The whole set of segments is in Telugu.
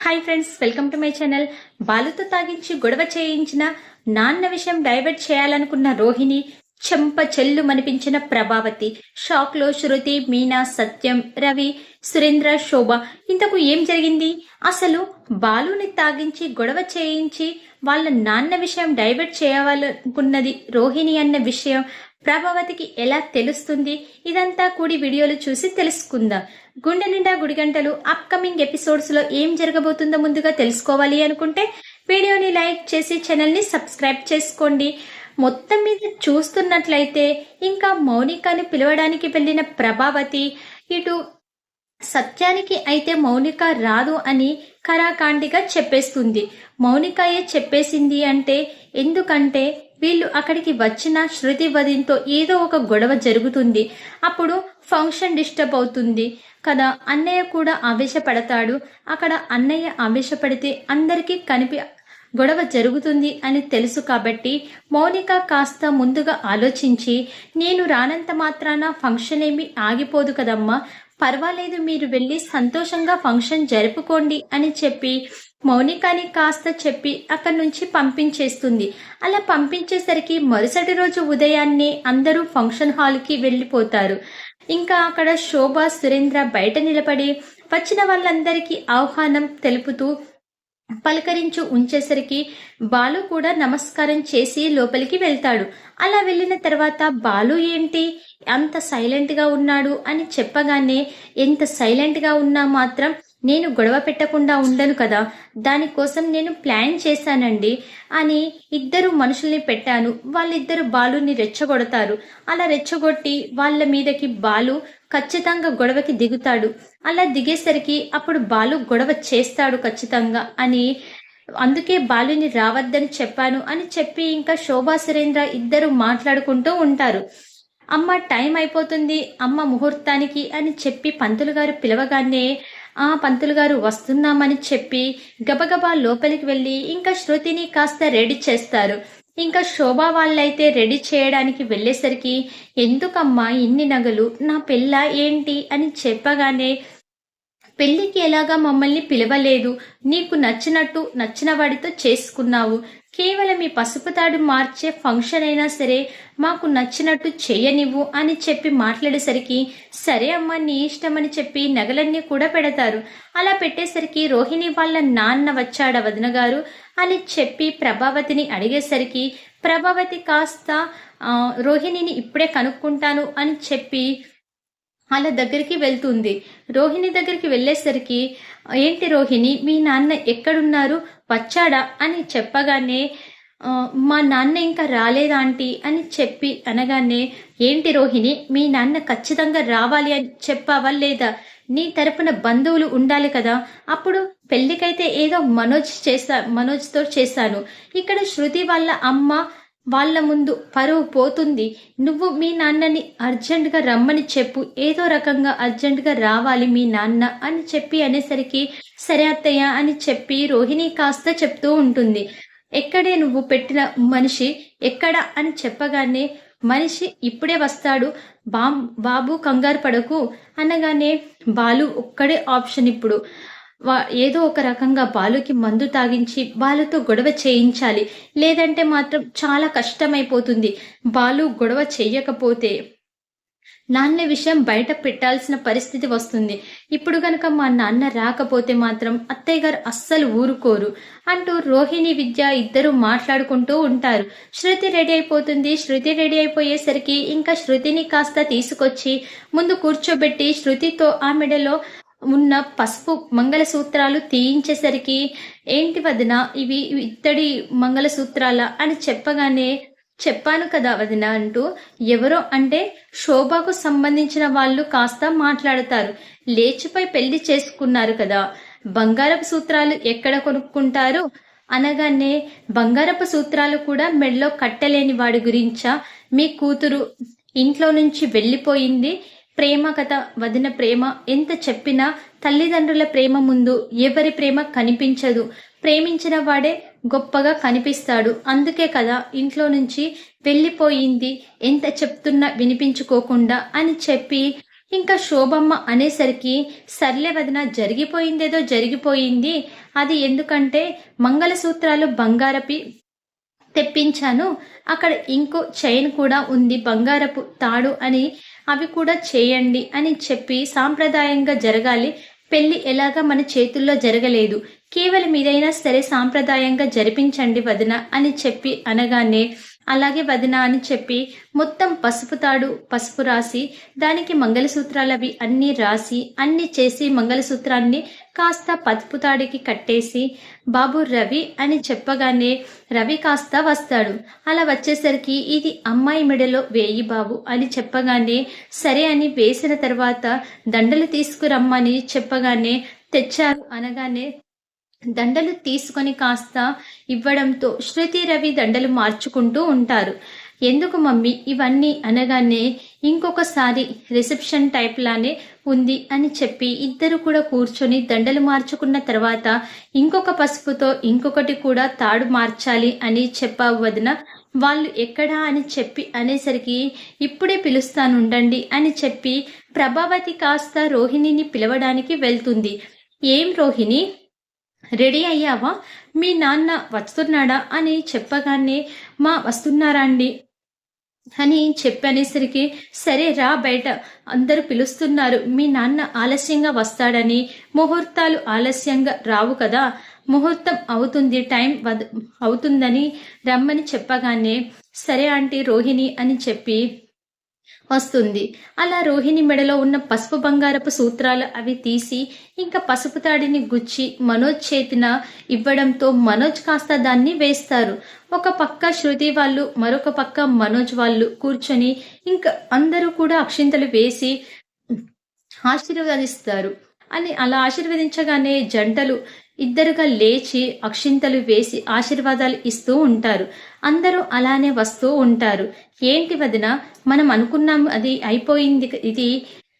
Hi friends welcome to my channel బాలుతో తాగించి గొడవ చేయించిన నాన్న విషయం డైవర్ట్ చేయాలనుకున్న రోహిణి చెంప చెల్లు మనిపించిన ప్రభావతి షాక్లో శృతి మీనా సత్యం రవి సురేంద్ర శోభ. ఇంతకు ఏం జరిగింది? అసలు బాలుని తాగించి గొడవ చేయించి వాళ్ళ నాన్న విషయం డైవర్ట్ చేయాలనుకున్నది రోహిణి అన్న విషయం ప్రభావతికి ఎలా తెలుస్తుంది? ఇదంతా కూడి వీడియోలు చూసి తెలుసుకుందాం. గుండె నిండా గుడిగంటలు అప్కమింగ్ ఎపిసోడ్స్లో ఏం జరగబోతుందో ముందుగా తెలుసుకోవాలి అనుకుంటే వీడియోని లైక్ చేసి ఛానల్ని సబ్స్క్రైబ్ చేసుకోండి. మొత్తం మీద చూస్తున్నట్లయితే ఇంకా మౌనికను పిలవడానికి వెళ్ళిన ప్రభావతి ఇటు సత్యానికి అయితే మౌనిక రాదు అని కరాకాండిగా చెప్పేస్తుంది. మౌనికయే చెప్పేసింది అంటే ఎందుకంటే వీళ్ళు అక్కడికి వచ్చిన శృతి వదింతో ఏదో ఒక గొడవ జరుగుతుంది. అప్పుడు ఫంక్షన్ డిస్టర్బ్ అవుతుంది. కదా అన్నయ్య కూడా ఆవేశపడతాడు. అక్కడ అన్నయ్య ఆవేశపడితే అందరికీ కనిపి గొడవ జరుగుతుంది అని తెలుసు కాబట్టి మౌనిక కాస్త ముందుగా ఆలోచించి నేను రానంత మాత్రాన ఫంక్షన్ ఏమి ఆగిపోదు కదమ్మా. పర్వాలేదు మీరు వెళ్ళి సంతోషంగా ఫంక్షన్ జరుపుకోండి అని చెప్పి మౌనికాని కాస్త చెప్పి అక్కడి నుంచి పంపించేస్తుంది. అలా పంపించేసరికి మరుసటి రోజు ఉదయాన్నే అందరూ ఫంక్షన్ హాల్కి వెళ్ళిపోతారు. ఇంకా అక్కడ శోభ సురేంద్ర బయట నిలబడి వచ్చిన వాళ్ళందరికీ ఆహ్వానం తెలుపుతూ పలకరించు ఉంచేసరికి బాలు కూడా నమస్కారం చేసి లోపలికి వెళ్తాడు. అలా వెళ్ళిన తర్వాత బాలు ఏంటి? అంత సైలెంట్గా ఉన్నాడు అని చెప్పగానే ఎంత సైలెంట్గా ఉన్నా మాత్రం నేను గొడవ పెట్టకుండా ఉండను కదా దానికోసం నేను ప్లాన్ చేశానండి అని ఇద్దరు మనుషుల్ని పెట్టాను. వాళ్ళిద్దరు బాలుని రెచ్చగొడతారు. అలా రెచ్చగొట్టి వాళ్ళ మీదకి బాలు ఖచ్చితంగా గొడవకి దిగుతాడు. అలా దిగేసరికి అప్పుడు బాలు గొడవ చేస్తాడు ఖచ్చితంగా అని అందుకే బాలుని రావద్దని చెప్పాను అని చెప్పి ఇంకా శోభా సురేంద్ర ఇద్దరు మాట్లాడుకుంటూ ఉంటారు. అమ్మ టైం అయిపోతుంది అమ్మ ముహూర్తానికి అని చెప్పి పంతులు గారు పిలవగానే ఆ పంతులు గారు వస్తున్నామని చెప్పి గబగబా లోపలికి వెళ్ళి ఇంకా శృతిని కాస్త రెడీ చేస్తారు. ఇంకా శోభా వాళ్ళైతే రెడీ చేయడానికి వెళ్ళేసరికి ఎందుకమ్మా ఇన్ని నగలు? నా పిల్ల ఏంటి? అని చెప్పగానే పెళ్ళికి ఎలాగా మమ్మల్ని పిలవలేదు. నీకు నచ్చినట్టు నచ్చిన వాడితో చేసుకున్నావు. కేవలం ఈ పసుపు తాడు మార్చే ఫంక్షన్ అయినా సరే మాకు నచ్చినట్టు చేయనివ్వు అని చెప్పి మాట్లాడేసరికి సరే అమ్మ నీ ఇష్టమని చెప్పి నగలన్నీ కూడా పెడతారు. అలా పెట్టేసరికి రోహిణి వాళ్ళ నాన్న వచ్చాడ వదిన గారు అని చెప్పి ప్రభావతిని అడిగేసరికి ప్రభావతి కాస్త రోహిణిని ఇప్పుడే కనుక్కుంటాను అని చెప్పి అలా దగ్గరికి వెళ్తుంది. రోహిణి దగ్గరికి వెళ్ళేసరికి ఏంటి రోహిణి మీ నాన్న ఎక్కడున్నారు? వచ్చాడా? అని చెప్పగానే మా నాన్న ఇంకా రాలేదా ఆంటీ? అని చెప్పి అనగానే ఏంటి రోహిణి మీ నాన్న ఖచ్చితంగా రావాలి అని చెప్పావా లేదా? నీ తరపున బంధువులు ఉండాలి కదా. అప్పుడు పెళ్ళికైతే ఏదో మనోజ్ చేస్తా మనోజ్తో చేశాను. ఇక్కడ శృతి వాళ్ళ అమ్మ వాళ్ళ ముందు పరువు పోతుంది. నువ్వు మీ నాన్నని అర్జెంటుగా రమ్మని చెప్పు. ఏదో రకంగా అర్జెంటుగా రావాలి మీ నాన్న అని చెప్పి అనేసరికి సరే అత్తయ్య అని చెప్పి రోహిణి కాస్త చెప్తూ ఉంటుంది. ఎక్కడే నువ్వు పెట్టిన మనిషి ఎక్కడ అని చెప్పగానే మనిషి ఇప్పుడే వస్తాడు. బా బాబు కంగారు పడకు. అనగానే బాలు ఒక్కడే ఆప్షన్ ఇప్పుడు. ఏదో ఒక రకంగా బాలుకి మందు తాగించి బాలుతో గొడవ చేయించాలి. లేదంటే మాత్రం చాలా కష్టమైపోతుంది. బాలు గొడవ చేయకపోతే నాన్న విషయం బయట పెట్టాల్సిన పరిస్థితి వస్తుంది. ఇప్పుడు గనక మా నాన్న రాకపోతే మాత్రం అత్తయ్య గారు అస్సలు ఊరుకోరు అంటూ రోహిణి విద్య ఇద్దరు మాట్లాడుకుంటూ ఉంటారు. శృతి రెడీ అయిపోతుంది. శృతి రెడీ అయిపోయేసరికి ఇంకా శృతిని కాస్త తీసుకొచ్చి ముందు కూర్చోబెట్టి శృతితో ఆ మెడలో ఉన్న పసుపు మంగళసూత్రాలు తీయించేసరికి ఏంటి వదిన ఇవి ఇత్తడి మంగళసూత్రాల అని చెప్పగానే చెప్పాను కదా వదిన అంటూ ఎవరో అంటే శోభకు సంబంధించిన వాళ్ళు కాస్త మాట్లాడతారు. లేచిపై పెళ్ళి చేసుకున్నారు కదా. బంగారపు సూత్రాలు ఎక్కడ కొనుక్కుంటారు? అనగానే బంగారపు సూత్రాలు కూడా మెడలో కట్టలేని వాడి గురించా? మీ కూతురు ఇంట్లో నుంచి వెళ్ళిపోయింది. ప్రేమ కథ వదిన ప్రేమ ఎంత చెప్పినా తల్లిదండ్రుల ప్రేమ ముందు ఎవరి ప్రేమ కనిపించదు. ప్రేమించిన వాడే గొప్పగా కనిపిస్తాడు. అందుకే కదా ఇంట్లో నుంచి వెళ్ళిపోయింది. ఎంత చెప్తున్నా వినిపించుకోకుండా అని చెప్పి ఇంకా శోభమ్మ అనేసరికి సర్లే వదిన జరిగిపోయిందేదో జరిగిపోయింది. అది ఎందుకంటే మంగళసూత్రాలు బంగారపి తెప్పించాను. అక్కడ ఇంకో చైన్ కూడా ఉంది. బంగారపు తాడు అని అవి కూడా చేయండి అని చెప్పి సాంప్రదాయంగా జరగాలి. పెళ్ళి ఎలాగా మన చేతుల్లో జరగలేదు. కేవలం ఇదైనా సరే సాంప్రదాయంగా జరిపించండి వదిన అని చెప్పి అనగానే అలాగే వదిన అని చెప్పి మొత్తం పసుపు తాడు పసుపు రాసి దానికి మంగళసూత్రాలు అవి అన్నీ రాసి అన్ని చేసి మంగళసూత్రాన్ని కాస్త పసుపు తాడికి కట్టేసి బాబు రవి అని చెప్పగానే రవి కాస్త వస్తాడు. అలా వచ్చేసరికి ఇది అమ్మాయి మెడలో వేయి బాబు అని చెప్పగానే సరే అని వేసిన తర్వాత దండలు తీసుకురమ్మని చెప్పగానే తెచ్చారు అనగానే దండలు తీసుకొని కాస్త ఇవ్వడంతో శృతి రవి దండలు మార్చుకుంటూ ఉంటారు. ఎందుకు మమ్మీ? ఇవన్నీ అనగానే ఇంకొకసారి రిసెప్షన్ టైప్ లానే ఉంది అని చెప్పి ఇద్దరు కూడా కూర్చొని దండలు మార్చుకున్న తర్వాత ఇంకొక పసుపుతో ఇంకొకటి కూడా తాడు మార్చాలి అని చెప్పావు వదిన. వాళ్ళు ఎక్కడా అని చెప్పి అనేసరికి ఇప్పుడే పిలుస్తానుండండి అని చెప్పి ప్రభావతి కాస్త రోహిణిని పిలవడానికి వెళ్తుంది. ఏం రోహిణి? రెడీ అయ్యావా? మీ నాన్న వస్తున్నాడా అని చెప్పగానే మా వస్తున్నారా అండి? అని చెప్పనేసరికి సరే రా బయట. అందరూ పిలుస్తున్నారు. మీ నాన్న ఆలస్యంగా వస్తాడని. ముహూర్తాలు ఆలస్యంగా రావు కదా. ముహూర్తం అవుతుంది టైం అవుతుందని రమ్మని చెప్పగానే సరే ఆంటీ రోహిణి అని చెప్పి వస్తుంది. అలా రోహిణి మెడలో ఉన్న పసుపు బంగారపు సూత్రాలు అవి తీసి ఇంకా పసుపు తాడిని గుచ్చి మనోజ్ చేతిన ఇవ్వడంతో మనోజ్ కాస్త దాన్ని వేస్తారు. ఒక పక్క శృతి వాళ్ళు మరొక పక్క మనోజ్ వాళ్ళు కూర్చొని ఇంకా అందరూ కూడా అక్షింతలు వేసి ఆశీర్వదిస్తారు. అని అలా ఆశీర్వదించగానే జంటలు ఇద్దరుగా లేచి అక్షింతలు వేసి ఆశీర్వాదాలు ఇస్తూ ఉంటారు. అందరూ అలానే వస్తూ ఉంటారు. ఏంటి వదిన మనం అనుకున్నాం అది అయిపోయింది ఇది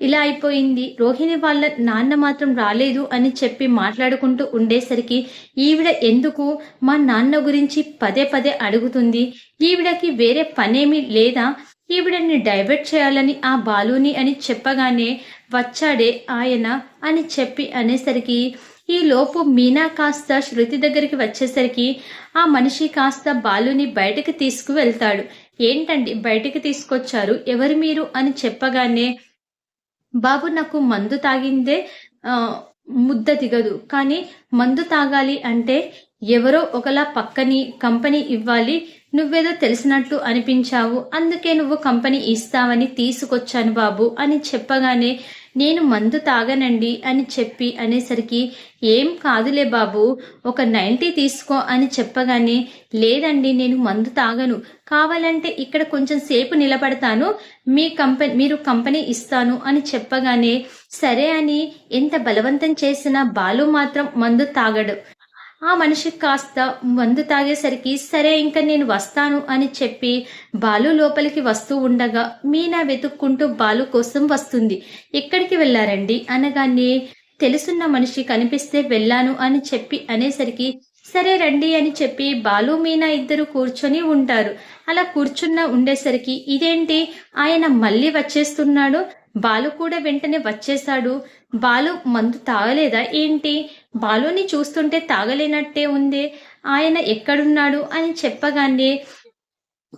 ఇలా అయిపోయింది. రోహిణి వాళ్ళ నాన్న మాత్రం రాలేదు అని చెప్పి మాట్లాడుకుంటూ ఉండేసరికి ఈవిడ ఎందుకు మా నాన్న గురించి పదే పదే అడుగుతుంది. ఈవిడకి వేరే పనేమీ లేదా? ఈవిడని డైవర్ట్ చేయాలని ఆ బాలుని అని చెప్పగానే వచ్చాడే ఆయన అని చెప్పి అనేసరికి ఈ లోపు మీనా కాస్త శృతి దగ్గరికి వచ్చేసరికి ఆ మనిషి కాస్త బాలుని బయటకు తీసుకువెళ్తాడు. ఏంటండి బయటికి తీసుకొచ్చారు? ఎవరు మీరు? అని చెప్పగానే బాబు నాకు మందు తాగిందే ముద్ద దిగదు. కానీ మందు తాగాలి అంటే ఎవరో ఒకలా పక్కని కంపెనీ ఇవ్వాలి. నువ్వేదో తెలిసినట్టు అనిపించావు అందుకే నువ్వు కంపెనీ ఇస్తావని తీసుకొచ్చాను బాబు అని చెప్పగానే నేను మందు తాగనండి అని చెప్పి అనేసరికి ఏం కాదులే బాబు ఒక నైంటీ తీసుకో అని చెప్పగానే లేదండి నేను మందు తాగను. కావాలంటే ఇక్కడ కొంచెం సేపు నిలబడతాను మీ కంపెనీ మీరు కంపెనీ ఇస్తాను అని చెప్పగానే సరే అని ఎంత బలవంతం చేసినా బాలు మాత్రం మందు తాగడు. ఆ మనిషి కాస్త మందు తాగేసరికి సరే ఇంకా నేను వస్తాను అని చెప్పి బాలు లోపలికి వస్తూ ఉండగా మీనా వెతుక్కుంటూ బాలు కోసం వస్తుంది. ఎక్కడికి వెళ్ళారండి? అనగానే తెలుసున్న మనిషి కనిపిస్తే వెళ్ళాను అని చెప్పి అనేసరికి సరే రండి అని చెప్పి బాలు మీనా ఇద్దరు కూర్చొని ఉంటారు. అలా కూర్చున్న ఉండేసరికి ఇదేంటి? ఆయన మళ్ళీ వచ్చేస్తున్నాడు? బాలు కూడా వెంటనే వచ్చేశాడు. బాలు మందు తాగలేదా? ఏంటి? బాలుని చూస్తుంటే తాగలేనట్టే ఉందే ఆయన ఎక్కడున్నాడు అని చెప్పగానే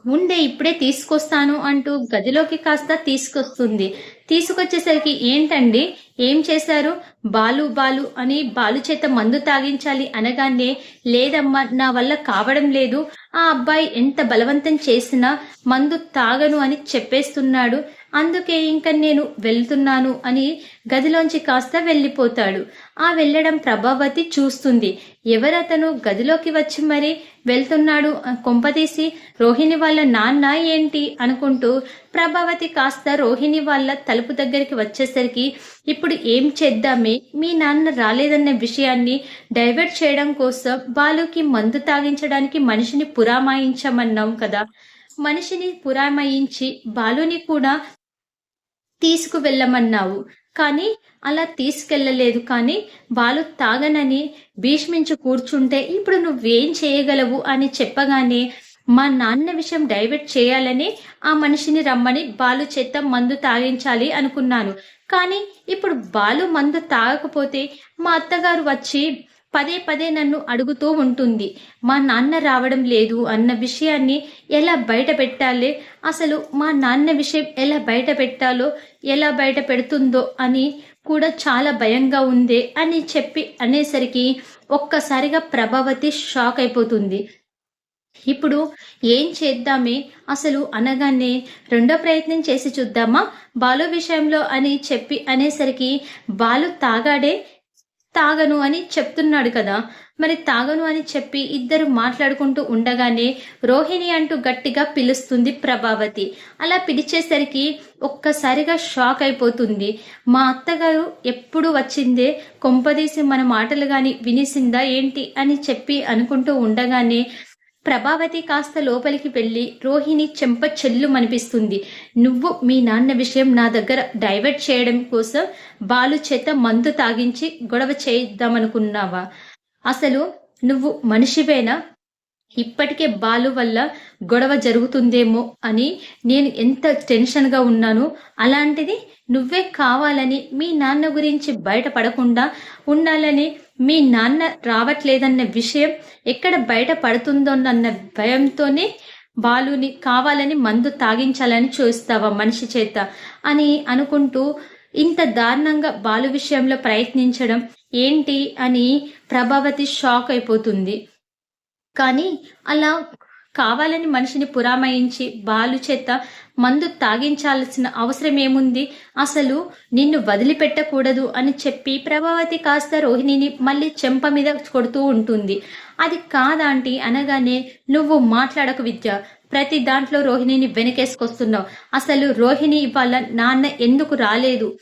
ఉండే ఇప్పుడే తీసుకొస్తాను అంటూ గదిలోకి కాస్త తీసుకొస్తుంది. తీసుకొచ్చేసరికి ఏంటండి? ఏం చేశారు? బాలు బాలు అని బాలు చేత మందు తాగించాలి అనగానే లేదమ్మా నా వల్ల కావడం లేదు. ఆ అబ్బాయి ఎంత బలవంతం చేసినా మందు తాగను అని చెప్పేస్తున్నాడు. అందుకే ఇంక నేను వెళ్తున్నాను అని గదిలోంచి కాస్త వెళ్ళిపోతాడు. ఆ వెళ్ళడం ప్రభావతి చూస్తుంది. ఎవరతను గదిలోకి వచ్చి మరి వెళ్తున్నాడు కొంపదీసి రోహిణి వాళ్ళ నాన్న ఏంటి? అనుకుంటూ ప్రభావతి కాస్త రోహిణి వాళ్ళ తలుపు దగ్గరికి వచ్చేసరికి ఇప్పుడు ఏం చేద్దామే? మీ నాన్న రాలేదన్న విషయాన్ని డైవర్ట్ చేయడం కోసం బాలుకి మందు తాగించడానికి మనిషిని పురామాయించమన్నాం కదా. మనిషిని పురామయించి బాలుని కూడా తీసుకువెళ్ళమన్నావు. కానీ అలా తీసుకెళ్ళలేదు. కానీ వాళ్ళు తాగనని భీష్మించి కూర్చుంటే ఇప్పుడు నువ్వేం చేయగలవు అని చెప్పగానే మా నాన్న విషయం డైవర్ట్ చేయాలని ఆ మనిషిని రమ్మని బాలు చేత మందు తాగించాలి అనుకున్నాను. కానీ ఇప్పుడు బాలు మందు తాగకపోతే మా అత్తగారు వచ్చి పదే పదే నన్ను అడుగుతూ ఉంటుంది. మా నాన్న రావడం లేదు అన్న విషయాన్ని ఎలా బయట పెట్టాలి? అసలు మా నాన్న విషయం ఎలా బయట పెట్టాలో ఎలా బయట పెడుతుందో అని కూడా చాలా భయంగా ఉందే అని చెప్పి అనేసరికి ఒక్కసారిగా ప్రభావతి షాక్ అయిపోతుంది. ఇప్పుడు ఏం చేద్దామే? అసలు అనగానే రెండో ప్రయత్నం చేసి చూద్దామా? బాలు విషయంలో అని చెప్పి అనేసరికి బాలు తాగాడే తాగను అని చెప్తున్నాడు కదా. మరి తాగను అని చెప్పి ఇద్దరు మాట్లాడుకుంటూ ఉండగానే రోహిణి అంటూ గట్టిగా పిలుస్తుంది ప్రభావతి. అలా పిలిచేసరికి ఒక్కసారిగా షాక్ అయిపోతుంది. మా అత్తగారు ఎప్పుడు వచ్చిందే? కొంపదీసి మన మాటలు గాని వినిసిందా ఏంటి అని చెప్పి అనుకుంటూ ఉండగానే ప్రభావతి కాస్త లోపలికి వెళ్ళి రోహిణి చెంప చెల్లు మనిపిస్తుంది నువ్వు మీ నాన్న విషయం నా దగ్గర డైవర్ట్ చేయడం కోసం బాలు చేత మందు తాగించి గొడవ చేద్దామనుకున్నావా అసలు నువ్వు మనిషివేనా? ఇప్పటికే బాలు వల్ల గొడవ జరుగుతుందేమో అని నేను ఎంత టెన్షన్గా ఉన్నాను? అలాంటిది నువ్వే కావాలని మీ నాన్న గురించి బయటపడకుండా ఉండాలని మీ నాన్న రావట్లేదన్న విషయం ఎక్కడ బయట పడుతుందోనన్న భయంతోనే బాలుని కావాలని మందు తాగించాలని చూస్తావా మనిషి చేత అని అనుకుంటూ ఇంత దారుణంగా బాలు విషయంలో ప్రయత్నించడం ఏంటి అని ప్రభావతి షాక్ అయిపోతుంది. కానీ అలా కావాలని మనిషిని పురామయించి బాలు చేత మందు తాగించాల్సిన అవసరం ఏముంది అసలు నిన్ను వదిలిపెట్టకూడదు అని చెప్పి ప్రభావతి కాస్త రోహిణిని మళ్ళీ చెంప మీద కొడుతూ ఉంటుంది. అది కాదాంటి అనగానే నువ్వు మాట్లాడకు విద్య. ప్రతి దాంట్లో రోహిణిని వెనకేసుకొస్తున్నావు. అసలు రోహిణి ఇవాళ నాన్న ఎందుకు రాలేదు?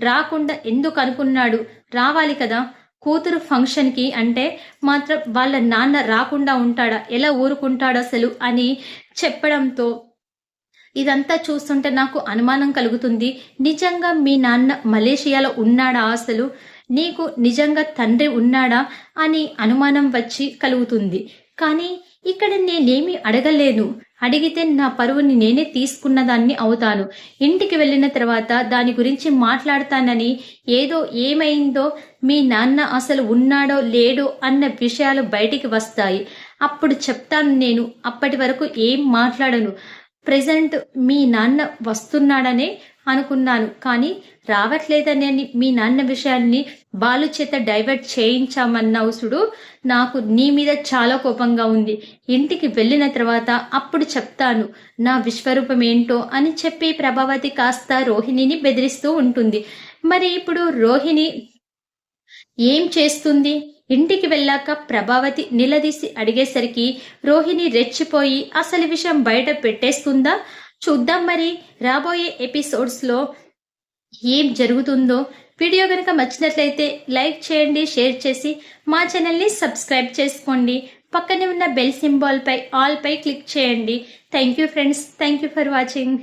రాకుండా ఎందుకు అనుకున్నాడు? రావాలి కదా. కూతురు ఫంక్షన్కి అంటే మాత్రం వాళ్ళ నాన్న రాకుండా ఉంటాడా? ఎలా ఊరుకుంటాడు అసలు అని చెప్పడంతో ఇదంతా చూస్తుంటే నాకు అనుమానం కలుగుతుంది. నిజంగా మీ నాన్న మలేషియాలో ఉన్నాడా అసలు? నీకు నిజంగా తండ్రి ఉన్నాడా అని అనుమానం వచ్చి కలుగుతుంది. కానీ ఇక్కడ నేనేమి అడగలేను అడిగితే నా పరువుని నేనే తీసుకున్నదాన్ని అవుతాను. ఇంటికి వెళ్ళిన తర్వాత దాని గురించి మాట్లాడతానని ఏదో ఏమైందో మీ నాన్న అసలు ఉన్నాడో లేడో అన్న విషయాలు బయటికి వస్తాయి. అప్పుడు చెప్తాను నేను. అప్పటి వరకు ఏం మాట్లాడను. ప్రజెంట్ మీ నాన్న వస్తున్నాడనే అనుకున్నాను. కానీ రావట్లేదని మీ నాన్న విషయాన్ని బాలు చేత డైవర్ట్ చేయించామన్నావు సుడు నాకు నీ మీద చాలా కోపంగా ఉంది. ఇంటికి వెళ్ళిన తర్వాత అప్పుడు చెప్తాను నా విశ్వరూపం ఏంటో అని చెప్పి ప్రభావతి కాస్త రోహిణిని బెదిరిస్తూ ఉంటుంది. మరి ఇప్పుడు రోహిణి ఏం చేస్తుంది? ఇంటికి వెళ్ళాక ప్రభావతి నిలదీసి అడిగేసరికి రోహిణి రెచ్చిపోయి అసలు విషయం బయట పెట్టేస్తుందా? చూద్దాం మరి. రాబోయే ఎపిసోడ్స్లో ఏం జరుగుతుందో వీడియో కనుక నచ్చినట్లయితే లైక్ చేయండి షేర్ చేసి మా ఛానల్ని సబ్స్క్రైబ్ చేసుకోండి. పక్కనే ఉన్న బెల్ సింబాల్పై ఆల్పై క్లిక్ చేయండి. Thank you friends. Thank you for watching.